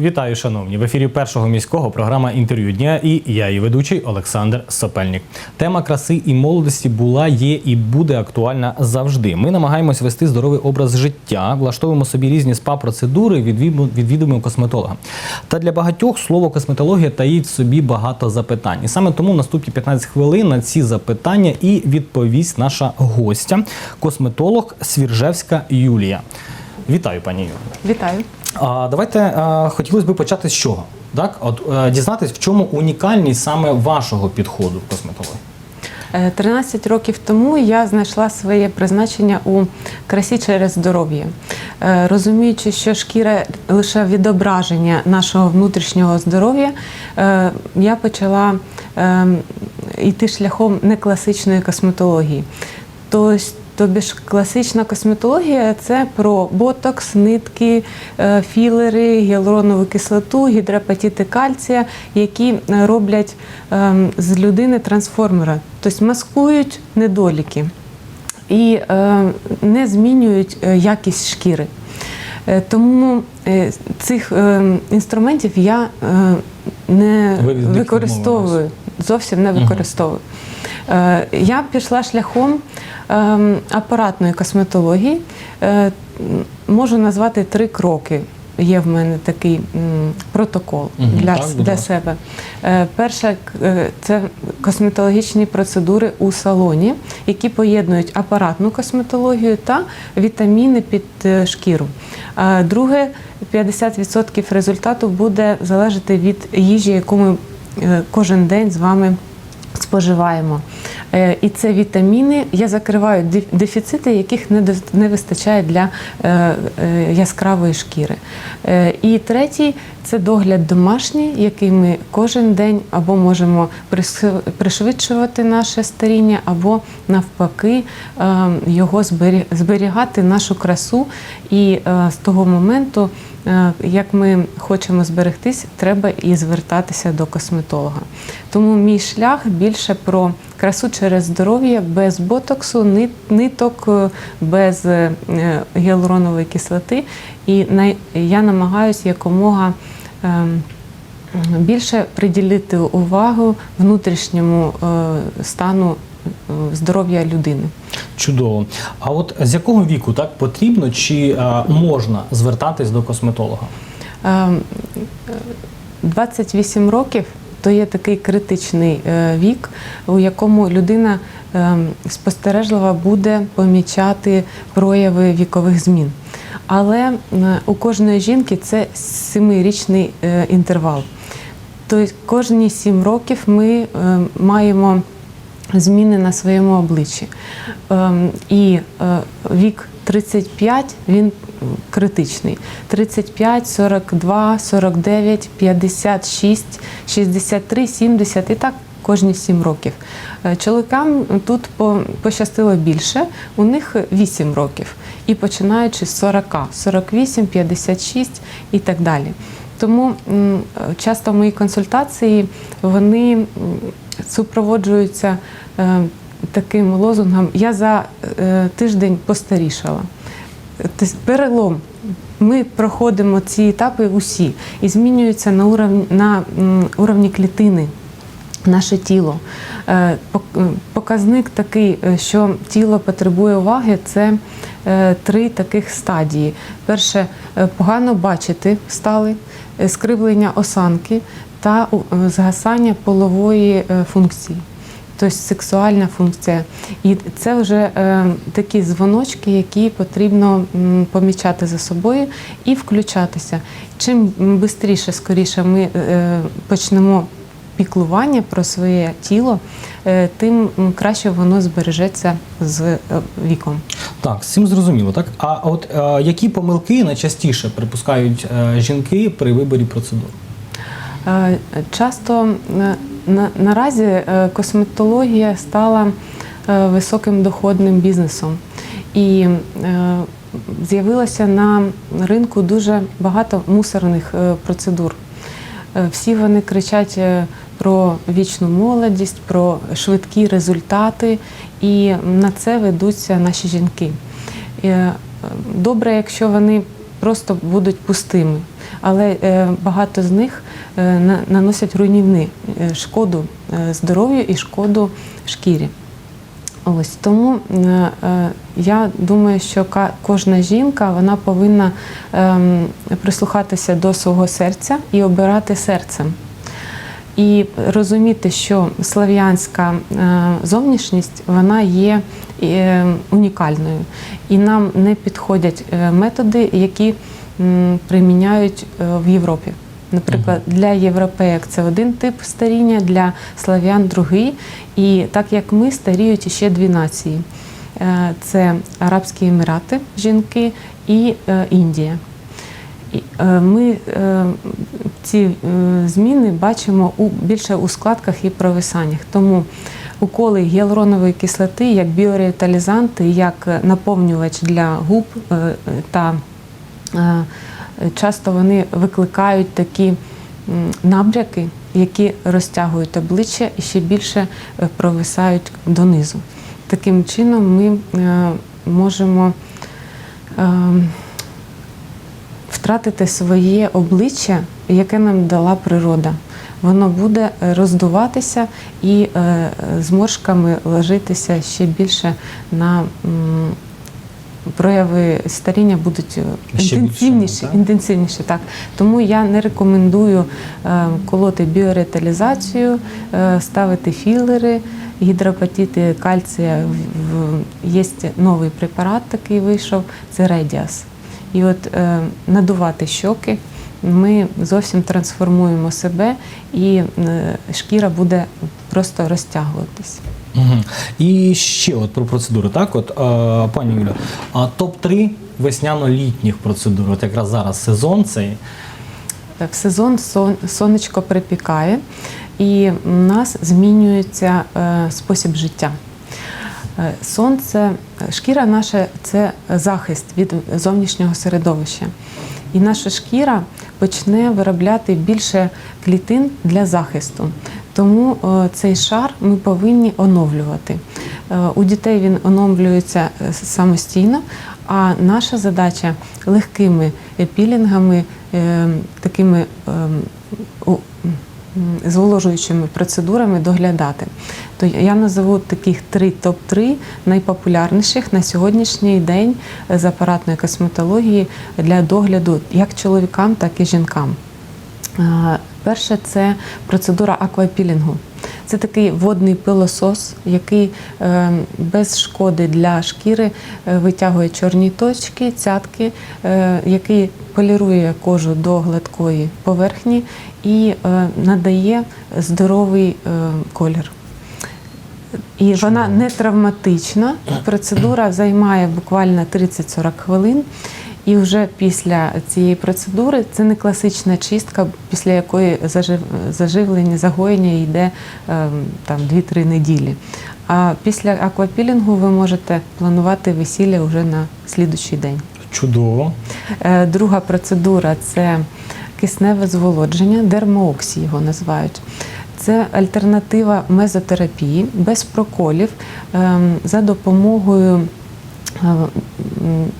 Вітаю, шановні! В ефірі першого міського програма інтерв'ю дня і я, її ведучий Олександр Сопельник. Тема краси і молодості була, є і буде актуальна завжди. Ми намагаємось вести здоровий образ життя, влаштовуємо собі різні спа-процедури, відвідуємо- косметолога. Та для багатьох слово косметологія таїть собі багато запитань. І саме тому в наступні 15 хвилин на ці запитання і відповість наша гостя, косметолог Свіржевська Юлія. Вітаю, пані Юлія. Вітаю. А, давайте а, хотілося б почати з чого? Так, от е, дізнатись, в чому унікальність саме вашого підходу в косметології. Е, 13 років тому я знайшла своє призначення у красі через здоров'я. Е, Розуміючи, що шкіра лише відображення нашого внутрішнього здоров'я, е, я почала е, йти шляхом некласичної косметології. Тобто Тобі ж класична косметологія це про ботокс, нитки, е, філери, гіалуронову кислоту, гідропатіти кальція, які е, роблять ем, з людини трансформера, тобто маскують недоліки і е, не змінюють якість шкіри. Тому цих інструментів я не використовую, зовсім не використовую. Е, Я пішла шляхом ем, апаратної косметології. Е, Можу назвати три кроки. Є в мене такий протокол Мгм, для, так, для себе. Е, Перше це косметологічні процедури у салоні, які поєднують апаратну косметологію та вітаміни під шкіру. Друге, 50% результату буде залежати від їжі, яку ми кожен день з вами споживаємо. Е, І це вітаміни. Я закриваю дефіцити, яких не вистачає для е, е, яскравої шкіри. І третій це догляд домашній, який ми кожен день або можемо пришвидшувати наше старіння, або навпаки його збері- зберігати нашу красу. І з того моменту, як ми хочемо зберегтись, треба і звертатися до косметолога. Тому мій шлях більше про красу через здоров'я без ботоксу, ниток, е, без е, гіалуронової кислоти. І я намагаюся якомога ем, більше приділити увагу внутрішньому е, стану здоров'я людини. Чудово. А от з якого віку так потрібно чи можна звертатись до косметолога? Ем, е, 28 років то є такий критичний е, вік, у якому людина ем, спостережливо буде помічати прояви вікових змін. Але е, у кожної жінки це семирічний е, інтервал. Тобто кожні 7 років ми е, маємо зміни на своєму обличчі. Ем, І е, вік 35 він критичний. 35, 42, 49, 56, 63, 70 і так кожні 7 років. Е, Чоловікам тут пощастило більше, у них 8 років. І починаючи з 40, 48, 56 і так далі. Тому часто мої консультації вони супроводжуються е, таким лозунгом Я за е, тиждень постарішала. Перелом. Ми проходимо ці етапи усі і змінюються на уровні, на уровні клітини. Наше тіло. Е, е, Показник такий, що тіло потребує уваги, це три таких стадії. Перше, погано бачити стали, скривлення осанки та згасання полової функції. Тобто сексуальна функція. І це вже е, такі дзвоночки, які потрібно помічати за собою і включатися. Чим швидше, скоріше ми е, почнемо піклування про своє тіло, е, тим краще воно збережеться з е, віком. Так, з цим зрозуміло, так? А от е, які помилки найчастіше припускають е, жінки при виборі процедур? Е, Часто е, на, наразі е, косметологія стала е, високим доходним бізнесом. І е, з'явилося на ринку дуже багато мусорних процедур. Всі вони кричать про вічну молодість, про швидкі результати, і на це ведуться наші жінки. Добре, якщо вони просто будуть пустими. Але е, багато з них е, наносять руйнівні е, шкоду здоров'ю і шкоду шкірі. Ось тому я думаю, що кожна жінка вона повинна ем, прислухатися до свого серця і обирати серцем. І розуміти, що слав'янська зовнішність вона є унікальною, і нам не підходять методи, які приміняють е, в Європі. Наприклад, для європеїк це один тип старіння, для слав'ян другий. І так як ми старіють іще дві нації: Е, це Арабські Емірати, жінки і е, Індія. Ми ці зміни бачимо у більше у складках і провисаннях. Тому уколи гіалуронової кислоти як біоревіталізанти, як наповнювач для губ та часто вони викликають такі набряки, які розтягують обличчя і ще більше е, провисають донизу. Таким чином ми е, можемо е, втратити своє обличчя, яке нам дала природа. Воно буде е, роздуватися і е, зморшками ложитися ще більше на прояви старіння будуть е, Ще інтенсивніші. більше, інтенсивніші так. Тому я не рекомендую е, колоти біореталізацію, е, ставити філери, гідропатити кальція. В- Є новий препарат, такий вийшов, це Редіас. І от надувати щоки, ми зовсім трансформуємо себе, і шкіра буде просто розтягуватись. Угу. І ще от про процедури. Так, от, е, пані Юля, а топ-3 весняно-літніх процедур. От якраз зараз сезон цей. В сезон сон, сонечко припікає, і в нас змінюється е, спосіб життя. Е, Сонце, шкіра наша це захист від зовнішнього середовища. І наша шкіра почне виробляти більше клітин для захисту. Тому е, цей шар ми повинні оновлювати. Е, У дітей він оновлюється е, самостійно, а наша задача легкими пілінгами, такими ем, зволожуючими процедурами доглядати. То я назову таких три топ-3 найпопулярніших на сьогоднішній день з апаратної косметології для догляду як чоловікам, так і жінкам. Е, Перше це процедура аквапілінгу. Це такий водний пилосос, який е, без шкоди для шкіри е, витягує чорні точки, цятки, який полірує кожу до гладкої поверхні і надає здоровий колір. І вона не травматична. Процедура займає буквально 30-40 хвилин. І вже після цієї процедури це не класична чистка, після якої зажив- заживлення, загоєння йде ем, там 2-3 неділі. А після аквапілінгу ви можете планувати весілля вже на слідучий день. Чудово. Е, Друга процедура це кисневе зволодження, дермооксі його називають. Це альтернатива мезотерапії без проколів ем, за допомогою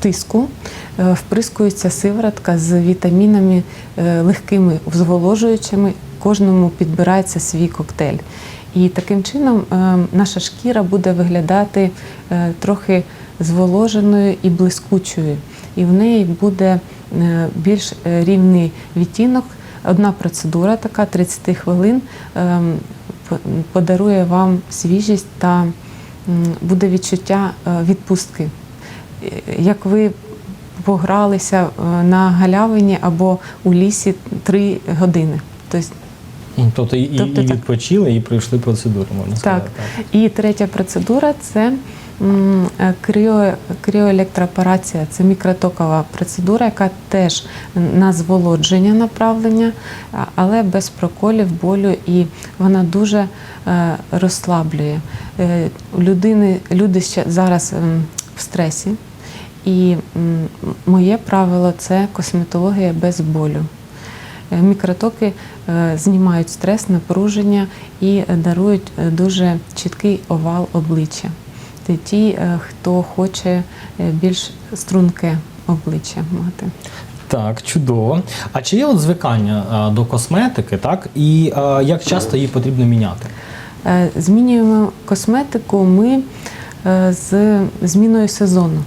тиску е, вприскується сиворотка з вітамінами е, легкими зволожуючими. Кожному підбирається свій коктейль. І таким чином е, наша шкіра буде виглядати е, трохи зволоженою і блискучою. І в неї буде е, більш е, рівний відтінок. Одна процедура, така 30 хвилин, подарує вам свіжість та буде відчуття е, відпустки. Як ви погралися е, на галявині або у лісі три години. Тобто Тобто і, Тобто і так. відпочили, і пройшли процедуру, можна Так. сказати. І третя процедура це кріо, кріоелектропорація. Це мікротокова процедура, яка теж на зволодження направлення, але без проколів, болю, і вона дуже е, розслаблює. Е, людини, люди ще зараз ем, в стресі. І моє правило це косметологія без болю. Е, Мікротоки е, знімають стрес, напруження і е, дарують дуже чіткий овал обличчя. Це ті, хто хоче більш струнке обличчя мати. Так, чудово. А чи є от звикання до косметики, так? І як часто її потрібно міняти? Змінюємо косметику ми з зміною сезону.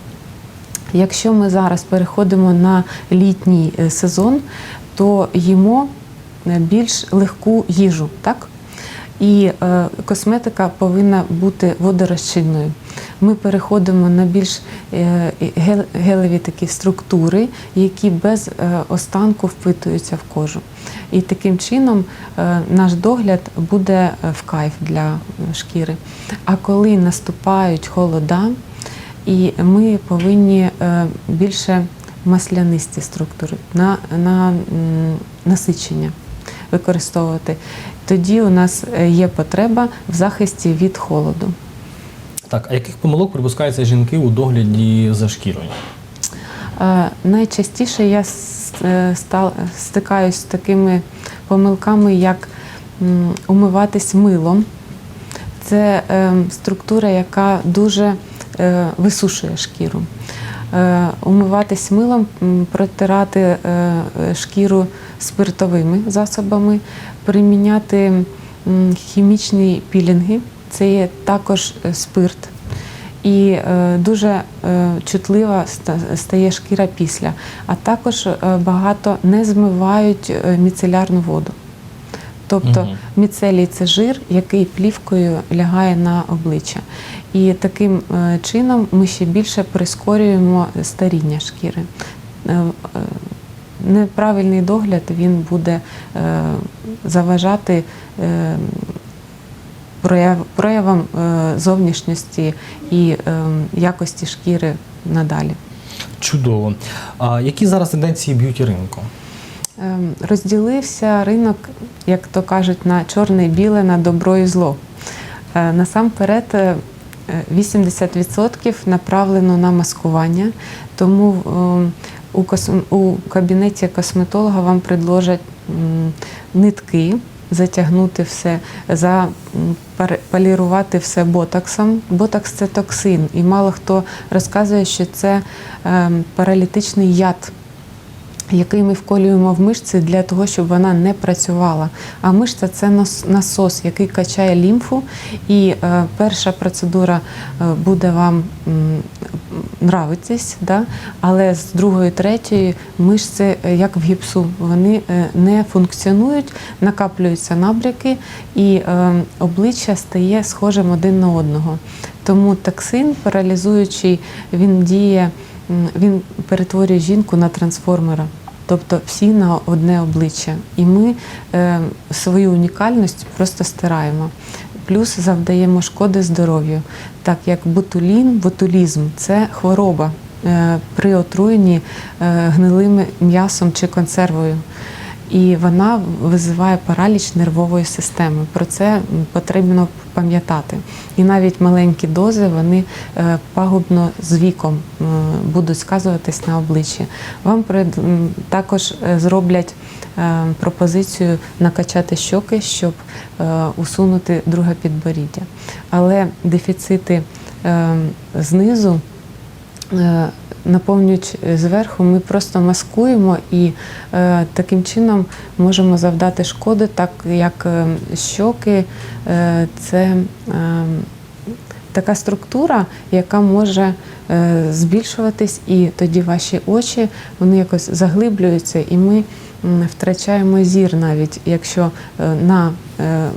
Якщо ми зараз переходимо на літній е, сезон, то їмо е, більш легку їжу, так? І е, косметика повинна бути водорозчинною. Ми переходимо на більш гелеві такі структури, які без останку впитуються в кожу. І таким чином наш догляд буде в кайф для шкіри. А коли наступають холода, і ми повинні е, більше маслянисті структури на, на насичення використовувати. Тоді у нас е, є потреба в захисті від холоду. Так, а яких помилок припускаються жінки у догляді за шкірою? Е, Найчастіше я стикаюсь з такими помилками, як умиватись милом. Це е, структура, яка дуже висушує шкіру. Е, Умиватись милом, протирати е, е, шкіру спиртовими засобами, приміняти хімічні пілінги, це є також е, спирт. І е, дуже е, чутлива ста- стає шкіра після. А також е, багато не змивають е, міцелярну воду. Тобто Мгм. міцелій це жир, який плівкою лягає на обличчя. І таким е, чином ми ще більше прискорюємо старіння шкіри. Е, е, Неправильний догляд він буде заважати прояв, проявам зовнішності і якості шкіри надалі. Чудово. А які зараз тенденції б'юті ринку? Ем, Розділився ринок, як то кажуть, на чорне і біле, на добро і зло. Е, Насамперед, е, 80% направлено на маскування, тому ем, у, кабінеті косметолога вам предложать нитки, затягнути все, за, м, все ботоксом. Ботокс це токсин, і мало хто розказує, що це ем, паралітичний яд який ми вколюємо в мишці для того, щоб вона не працювала. А мишця це насос, який качає лімфу. І е, перша процедура е, буде вам нравитись, да? але з другої, третьої мишці, е, як в гіпсу, вони е, не функціонують, накаплюються набряки, і е, обличчя стає схожим один на одного. Тому токсин паралізуючий, він діє, він перетворює жінку на трансформера. Тобто всі на одне обличчя. І ми е, свою унікальність просто стираємо. Плюс завдаємо шкоди здоров'ю, так як ботулін, ботулізм це хвороба е, при отруєнні е, гнилим м'ясом чи консервою. І вона визиває параліч нервової системи. Про це потрібно пам'ятати. І навіть маленькі дози вони е, пагубно з віком будуть сказуватись на обличчі. Вам також е, зроблять е, пропозицію накачати щоки, щоб е, усунути друге підборіддя. Але дефіцити е, знизу е, наповнюють зверху, ми просто маскуємо і е, таким чином можемо завдати шкоди, так як е, щоки е, це е, така структура, яка може е, збільшуватись, і тоді ваші очі вони якось заглиблюються, і ми втрачаємо зір навіть, якщо е, на е,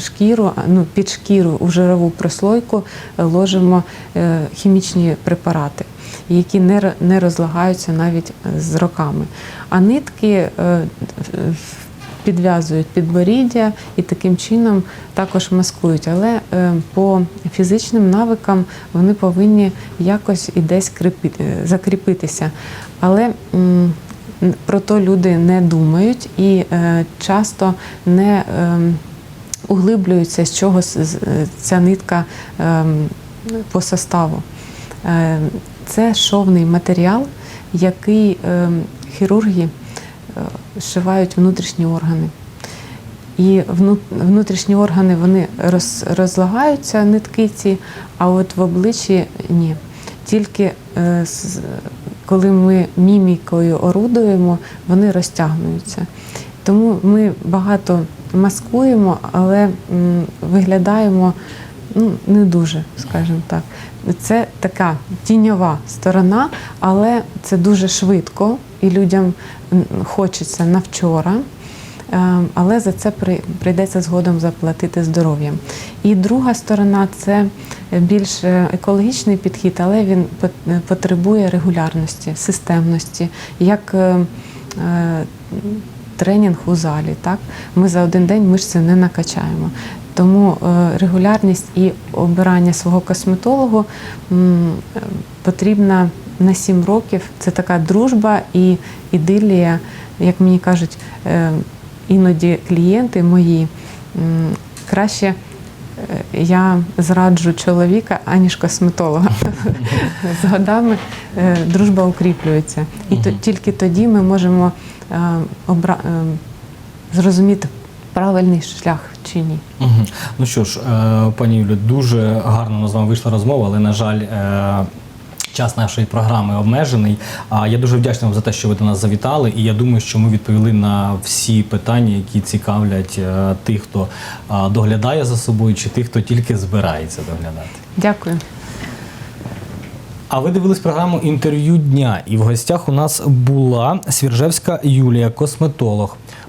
шкіру, ну, під шкіру у жирову прослойку е, ложимо е, хімічні препарати, які не, розлагаються навіть е, з роками. А нитки е, підв'язують підборіддя і таким чином також маскують. Але е, по фізичним навикам вони повинні якось і десь кріпи- закріпитися. Але про то люди не думають і часто не ем, углиблюються, з чого ця нитка ем, по составу. Це шовний матеріал, який ем, хірурги е, зшивають внутрішні органи. І вну- внутрішні органи вони роз, розлагаються нитки ці, а от в обличчі ні. Тільки е, коли ми мімікою орудуємо, вони розтягнуються. Тому ми багато маскуємо, але виглядаємо ну, не дуже, скажімо так. Це така тіньова сторона, але це дуже швидко і людям хочеться на вчора. Е, Але за це прийдеться згодом заплатити здоров'ям. І друга сторона це більш е, екологічний підхід, але він е, потребує регулярності, системності, як тренінг у залі. Так? Ми за один день мишці не накачаємо. Тому е, регулярність і обирання свого косметологу потрібна на 7 років. Це така дружба і ідилія, як мені кажуть, е, іноді клієнти мої краще. е, Я зраджу чоловіка, аніж косметолога. З годами дружба укріплюється. І тільки тоді ми можемо зрозуміти правильний шлях чи ні. Мгм. Ну що ж, е, пані Юлі, дуже гарно з вами вийшла розмова, але, на жаль, е, час нашої програми обмежений. А я дуже вдячний вам за те, що ви до нас завітали, і я думаю, що ми відповіли на всі питання, які цікавлять е, тих, хто доглядає за собою, чи тих, хто тільки збирається доглядати. Дякую. А ви дивились програму інтерв'ю дня, і в гостях у нас була Свіржевська Юлія, косметолог.